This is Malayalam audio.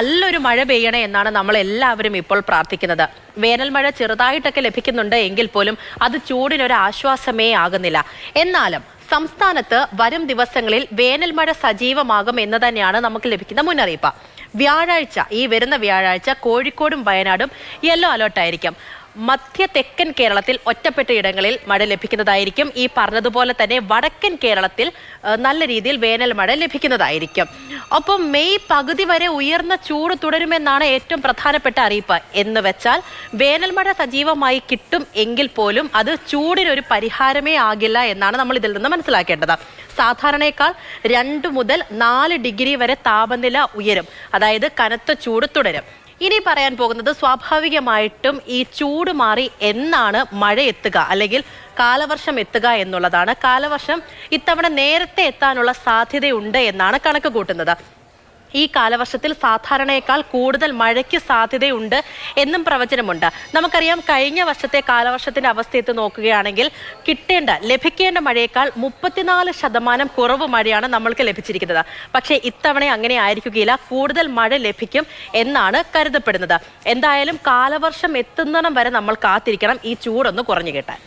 നല്ലൊരു മഴ പെയ്യണേ എന്നാണ് നമ്മൾ എല്ലാവരും ഇപ്പോൾ പ്രാർത്ഥിക്കുന്നത്. വേനൽ മഴ ചെറുതായിട്ടൊക്കെ ലഭിക്കുന്നുണ്ട് എങ്കിൽ പോലും അത് ചൂടിനൊരു ആശ്വാസമേ ആകുന്നില്ല. എന്നാലും സംസ്ഥാനത്ത് വരും ദിവസങ്ങളിൽ വേനൽ മഴ സജീവമാകും എന്ന് തന്നെയാണ് നമുക്ക് ലഭിക്കുന്ന മുന്നറിയിപ്പ്. വ്യാഴാഴ്ച ഈ വരുന്ന വ്യാഴാഴ്ച കോഴിക്കോടും വയനാടും യെല്ലോ അലേർട്ടായിരിക്കും. മധ്യ തെക്കൻ കേരളത്തിൽ ഒറ്റപ്പെട്ട ഇടങ്ങളിൽ മഴ ലഭിക്കുന്നതായിരിക്കും. ഈ പറഞ്ഞതുപോലെ തന്നെ വടക്കൻ കേരളത്തിൽ നല്ല രീതിയിൽ വേനൽ മഴ ലഭിക്കുന്നതായിരിക്കും. ഒപ്പം മെയ് പകുതി വരെ ഉയർന്ന ചൂട് തുടരുമെന്നാണ് ഏറ്റവും പ്രധാനപ്പെട്ട അറിയിപ്പ്. എന്ന് വെച്ചാൽ വേനൽ മഴ സജീവമായി കിട്ടും എങ്കിൽ പോലും അത് ചൂടിനൊരു പരിഹാരമേ ആകില്ല എന്നാണ് നമ്മൾ ഇതിൽ നിന്ന് മനസ്സിലാക്കേണ്ടത്. സാധാരണയേക്കാൾ രണ്ട് മുതൽ നാല് ഡിഗ്രി വരെ താപനില ഉയരും. അതായത് കനത്ത ചൂട് തുടരും. ഇനി പറയാൻ പോകുന്നത് സ്വാഭാവികമായിട്ടും ഈ ചൂട് മാറി എന്നാണ് മഴ എത്തുക അല്ലെങ്കിൽ കാലവർഷം എത്തുക എന്നുള്ളതാണ്. കാലവർഷം ഇത്തവണ നേരത്തെ എത്താനുള്ള സാധ്യതയുണ്ട് എന്നാണ് കണക്ക് കൂട്ടുന്നത്. ഈ കാലവർഷത്തിൽ സാധാരണയേക്കാൾ കൂടുതൽ മഴയ്ക്ക് സാധ്യതയുണ്ട് എന്നും പ്രവചനമുണ്ട്. നമുക്കറിയാം കഴിഞ്ഞ വർഷത്തെ കാലവർഷത്തിന്റെ അവസ്ഥയെത്ത് നോക്കുകയാണെങ്കിൽ കിട്ടേണ്ട ലഭിക്കേണ്ട മഴയേക്കാൾ മുപ്പത്തിനാല് ശതമാനം കുറവ് മഴയാണ് നമ്മൾക്ക് ലഭിച്ചിരിക്കുന്നത്. പക്ഷേ ഇത്തവണ അങ്ങനെ ആയിരിക്കുകയില്ല. കൂടുതൽ മഴ ലഭിക്കും എന്നാണ് കരുതപ്പെടുന്നത്. എന്തായാലും കാലവർഷം എത്തുന്നിടം വരെ നമ്മൾ കാത്തിരിക്കണം. ഈ ചൂടൊന്ന് കുറഞ്ഞു കിട്ടാൻ